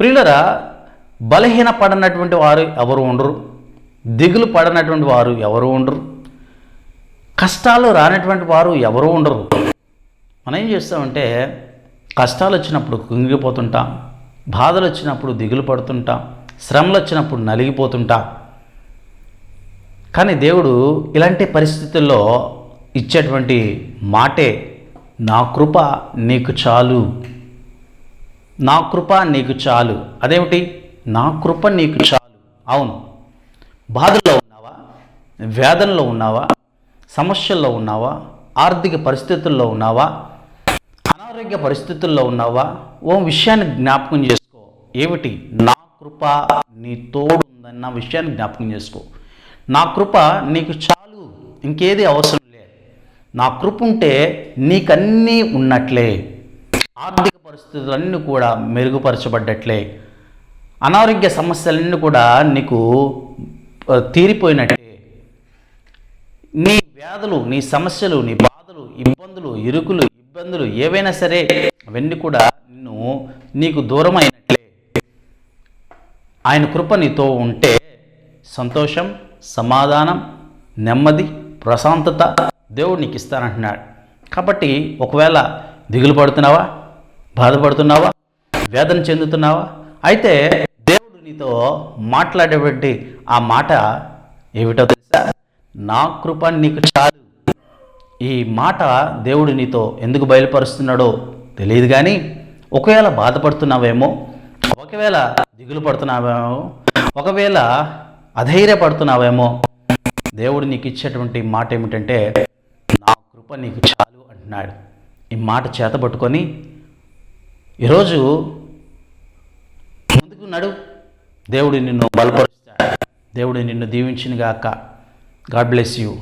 ప్రియులరా బలహీన పడనటువంటి వారు ఎవరు ఉండరు దిగులు పడనటువంటి వారు ఎవరు ఉండరు కష్టాలు రానటువంటి వారు ఎవరు ఉండరు. మనం ఏం చేస్తామంటే కష్టాలు వచ్చినప్పుడు కుంగిపోతుంటాం బాధలు వచ్చినప్పుడు దిగులు పడుతుంటాం శ్రమలు వచ్చినప్పుడు నలిగిపోతుంటాం. కానీ దేవుడు ఇలాంటి పరిస్థితుల్లో ఇచ్చేటువంటి మాటే నా కృప నీకు చాలు. నా కృప నీకు చాలు. అదేమిటి? నా కృప నీకు చాలు. అవును. బాధల్లో ఉన్నావా? వేదనలో ఉన్నావా? సమస్యల్లో ఉన్నావా? ఆర్థిక పరిస్థితుల్లో ఉన్నావా? అనారోగ్య పరిస్థితుల్లో ఉన్నావా? ఓ విషయాన్ని జ్ఞాపకం చేసుకో. ఏమిటి? నా కృప నీ తోడు ఉందన్న విషయాన్ని జ్ఞాపకం చేసుకో. నా కృప నీకు చాలు. ఇంకేది అవసరం లేదు నా కృప ఉంటే నీకన్నీ ఉన్నట్లే. ఆర్థిక పరిస్థితులన్నీ కూడా మెరుగుపరచబడ్డట్లే. అనారోగ్య సమస్యలన్నీ కూడా నీకు తీరిపోయినట్టే తీరిపోయినట్లే. నీ వ్యాధులు నీ సమస్యలు నీ బాధలు ఇబ్బందులు ఇరుకులు ఇబ్బందులు ఏవైనా సరే అవన్నీ కూడా నిన్ను నీకు దూరమైనట్లే. ఆయన కృప నీతో ఉంటే సంతోషం సమాధానం నెమ్మది ప్రశాంతత దేవుడు నీకు ఇస్తానంటున్నాడు. కాబట్టి ఒకవేళ దిగులు పడుతున్నావా? బాధపడుతున్నావా? వేదన చెందుతున్నావా? అయితే దేవుడు నీతో మాట్లాడేటువంటి ఆ మాట ఏమిటో తెలుసా? నా కృప నీకు చాలు. ఈ మాట దేవుడు నీతో ఎందుకు బయలుపరుస్తున్నాడో తెలియదు కానీ ఒకవేళ బాధపడుతున్నావేమో ఒకవేళ దిగులు పడుతున్నావేమో ఒకవేళ అధైర్యపడుతున్నావేమో దేవుడు నీకు ఇచ్చేటువంటి మాట ఏమిటంటే నా కృప నీకు చాలు అంటున్నాడు. ఈ మాట చేతబట్టుకొని ఈరోజు ముందుకు నడు. దేవుడు నిన్ను బలపరుస్తాడు. దేవుడు నిన్ను దీవించిన గాక. God bless you